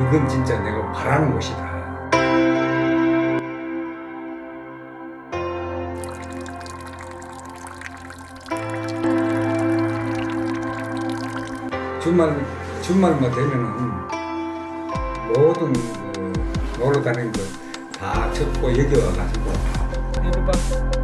이건 진짜 내가 바라는 것이다. 주말 주말만 되면은 모든 그 놀러 다니는 거다 찾고 여기 와가지고 해봐.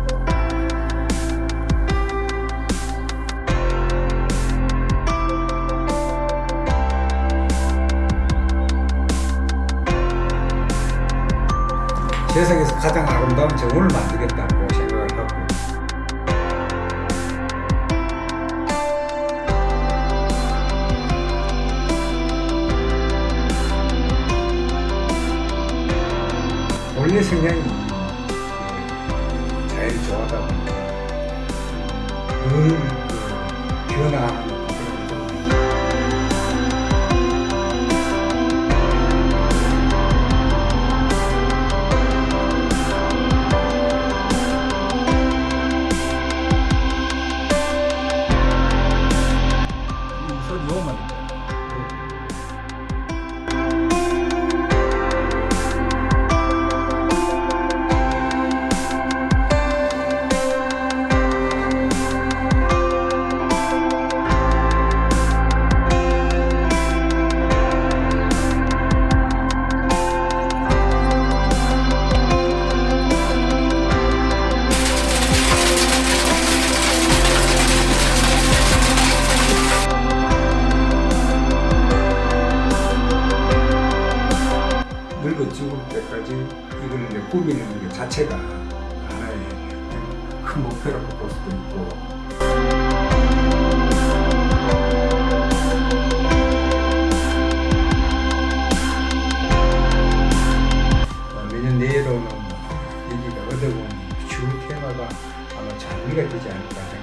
세상에서 가장 아름다운 정원을 만들겠다고 생각을 하고. 원래 성향이 자연이 좋아하다 보니까 늘그 변화하는 늙어 죽을 때까지 이걸 이제 꾸미는 게 자체가 하나의 큰 목표라고 볼 수도 있고. 어, 내년 내로는 여기가 어두운 주 테마가 아마 장미가 되지 않을까